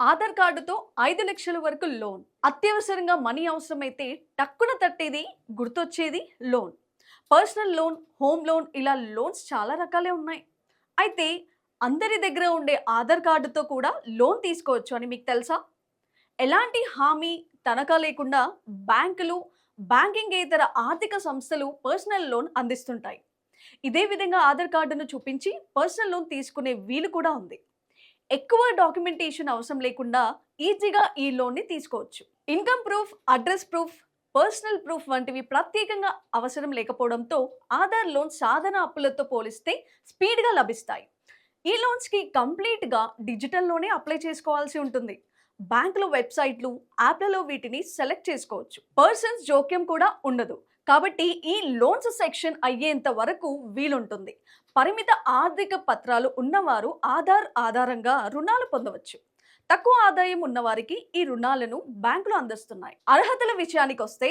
ఆధార్ కార్డుతో ఐదు లక్షల వరకు లోన్. అత్యవసరంగా మనీ అవసరమైతే టక్కున తట్టేది గుర్తొచ్చేది loan. Personal loan home loan ఇలా లోన్స్ చాలా రకాలే ఉన్నాయి. అయితే అందరి దగ్గర ఉండే ఆధార్ కార్డుతో కూడా లోన్ తీసుకోవచ్చు అని మీకు తెలుసా? ఎలాంటి హామీ తనఖా లేకుండా బ్యాంకులు బ్యాంకింగ్ ఇతర ఆర్థిక సంస్థలు పర్సనల్ లోన్ అందిస్తుంటాయి. ఇదే విధంగా ఆధార్ కార్డును చూపించి పర్సనల్ లోన్ తీసుకునే వీలు కూడా ఉంది. ఎక్కువ డాక్యుమెంటేషన్ అవసరం లేకుండా ఈజీగా ఈ లోన్ని తీసుకోవచ్చు. Income proof address proof personal proof వంటివి ప్రత్యేకంగా అవసరం లేకపోవడంతో ఆధార్ లోన్ సాధన అప్పులతో పోలిస్తే స్పీడ్గా లభిస్తాయి. ఈ లోన్స్కి కంప్లీట్గా డిజిటల్లోనే అప్లై చేసుకోవాల్సి ఉంటుంది. బ్యాంకుల వెబ్సైట్లు యాప్లలో వీటిని సెలెక్ట్ చేసుకోవచ్చు. పర్సన్స్ జోక్యం కూడా ఉండదు. కాబట్టి ఈ లోన్స్ సెక్షన్ అయ్యేంత వరకు వీలుంటుంది. పరిమిత ఆర్థిక పత్రాలు ఉన్నవారు ఆధార్ ఆధారంగా రుణాలు పొందవచ్చు. తక్కువ ఆదాయం ఉన్నవారికి ఈ రుణాలను బ్యాంకులు అందిస్తున్నాయి. అర్హతల విషయానికి వస్తే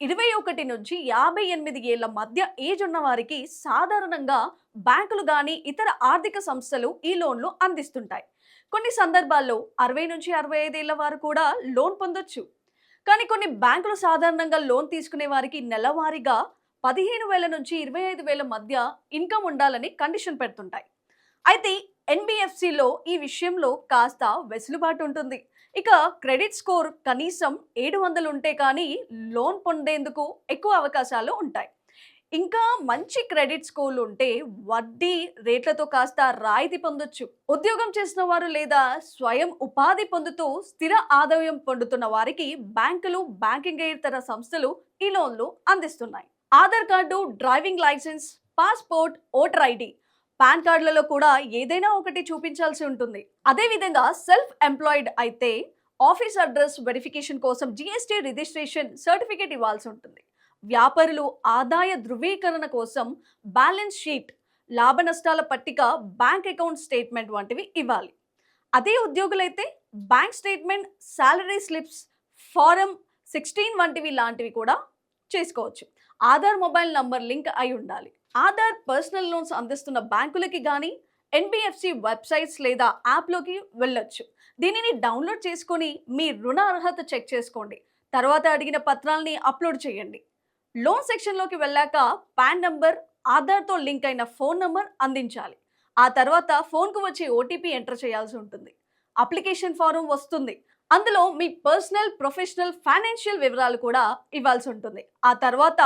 ఇరవై ఒకటి నుంచి యాభై ఎనిమిది ఏళ్ళ మధ్య ఏజ్ ఉన్న వారికి సాధారణంగా బ్యాంకులు కానీ ఇతర ఆర్థిక సంస్థలు ఈ లోన్లు అందిస్తుంటాయి. కొన్ని సందర్భాల్లో అరవై నుంచి అరవై ఐదేళ్ళ వారు కూడా లోన్ పొందొచ్చు. కానీ కొన్ని బ్యాంకులు సాధారణంగా లోన్ తీసుకునే వారికి నెలవారీగా పదిహేను వేల నుంచి ఇరవై ఐదు వేల మధ్య ఇన్కమ్ ఉండాలని కండిషన్ పెడుతుంటాయి. అయితే ఎన్బిఎఫ్సిలో ఈ విషయంలో కాస్త వెసులుబాటు ఉంటుంది. ఇక క్రెడిట్ స్కోర్ కనీసం ఏడు వందలు ఉంటే కానీ లోన్ పొందేందుకు ఎక్కువ అవకాశాలు ఉంటాయి. ఇంకా మంచి క్రెడిట్ స్కోర్లు ఉంటే వడ్డీ రేట్లతో కాస్త రాయితీ పొందొచ్చు. ఉద్యోగం చేసిన వారు లేదా స్వయం ఉపాధి పొందుతూ స్థిర ఆదాయం పొందుతున్న వారికి బ్యాంకులు బ్యాంకింగ్ ఇతర సంస్థలు ఈ లోన్లు అందిస్తున్నాయి. Aadhaar card driving licence passport voter ID PAN కార్డులలో కూడా ఏదైనా ఒకటి చూపించాల్సి ఉంటుంది. అదేవిధంగా సెల్ఫ్ ఎంప్లాయిడ్ అయితే ఆఫీస్ అడ్రస్ వెరిఫికేషన్ కోసం జిఎస్టీ రిజిస్ట్రేషన్ సర్టిఫికేట్ ఇవ్వాల్సి ఉంటుంది. వ్యాపారులు ఆదాయ ధృవీకరణ కోసం బ్యాలెన్స్ షీట్ లాభ నష్టాల పట్టిక బ్యాంక్ అకౌంట్ స్టేట్మెంట్ వంటివి ఇవ్వాలి. అదే ఉద్యోగులైతే bank statement salary slips form sixteen వంటివి లాంటివి కూడా చేసుకోవచ్చు. ఆధార్ మొబైల్ నంబర్ లింక్ అయి ఉండాలి. ఆధార్ పర్సనల్ లోన్స్ అందిస్తున్న బ్యాంకులకి కానీ ఎన్బిఎఫ్సి వెబ్సైట్స్ లేదా యాప్లోకి వెళ్ళొచ్చు. దీనిని డౌన్లోడ్ చేసుకొని మీ రుణ అర్హత చెక్ చేసుకోండి. తర్వాత అడిగిన పత్రాలని అప్లోడ్ చేయండి. లోన్ సెక్షన్లోకి వెళ్ళాక పాన్ నంబర్ ఆధార్తో లింక్ అయిన ఫోన్ నంబర్ అందించాలి. ఆ తర్వాత ఫోన్కు వచ్చే ఓటీపీ ఎంటర్ చేయాల్సి ఉంటుంది. అప్లికేషన్ ఫారం వస్తుంది. అందులో మీ పర్సనల్ ప్రొఫెషనల్ ఫైనాన్షియల్ వివరాలు కూడా ఇవ్వాల్సి ఉంటుంది. ఆ తర్వాత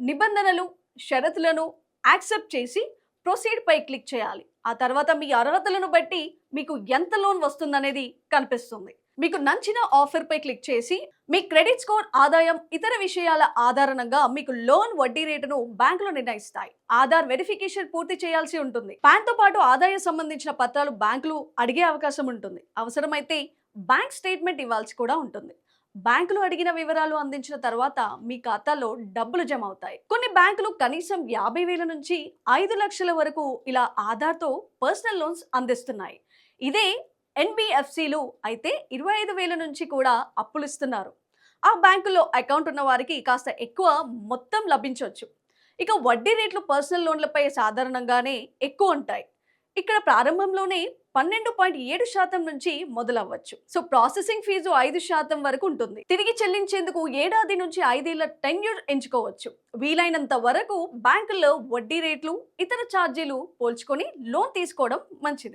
నిబంధనలు షరతులను యాక్సెప్ట్ చేసి ప్రొసీడ్ పై క్లిక్ చేయాలి. ఆ తర్వాత మీ అర్హతలను బట్టి మీకు ఎంత లోన్ వస్తుందనేది కనిపిస్తుంది. మీకు నచ్చిన ఆఫర్ పై క్లిక్ చేసి మీ క్రెడిట్ స్కోర్ ఆదాయం ఇతర విషయాల ఆధారంగా మీకు లోన్ వడ్డీ రేటును బ్యాంకులు నిర్ణయిస్తాయి. ఆధార్ వెరిఫికేషన్ పూర్తి చేయాల్సి ఉంటుంది. పాన్తో పాటు ఆదాయం సంబంధించిన పత్రాలు బ్యాంకులు అడిగే అవకాశం ఉంటుంది. అవసరమైతే బ్యాంక్ స్టేట్మెంట్ ఇవ్వాల్సి కూడా ఉంటుంది. బ్యాంకులు అడిగిన వివరాలు అందించిన తర్వాత మీ ఖాతాలో డబ్బులు జమ అవుతాయి. కొన్ని బ్యాంకులు కనీసం యాభై వేల నుంచి ఐదు లక్షల వరకు ఇలా ఆధార్తో పర్సనల్ లోన్స్ అందిస్తున్నాయి. ఇదే ఎన్బిఎఫ్సిలు అయితే ఇరవై ఐదు వేల నుంచి కూడా అప్పులు ఇస్తున్నారు. ఆ బ్యాంకులో అకౌంట్ ఉన్న వారికి కాస్త ఎక్కువ మొత్తం లభించవచ్చు ఇక వడ్డీ రేట్లు పర్సనల్ లోన్లపై సాధారణంగానే ఎక్కువ ఉంటాయి. ఇక్కడ ప్రారంభంలోనే పన్నెండు పాయింట్ ఏడు శాతం నుంచి మొదలవ్వచ్చు. సో ప్రాసెసింగ్ ఫీజు ఐదు శాతం వరకు ఉంటుంది. తిరిగి చెల్లించేందుకు ఏడాది నుంచి ఐదేళ్ళ టెన్యూర్ ఎంచుకోవచ్చు. వీలైనంత వరకు బ్యాంకుల్లో వడ్డీ రేట్లు ఇతర ఛార్జీలు పోల్చుకొని లోన్ తీసుకోవడం మంచిది.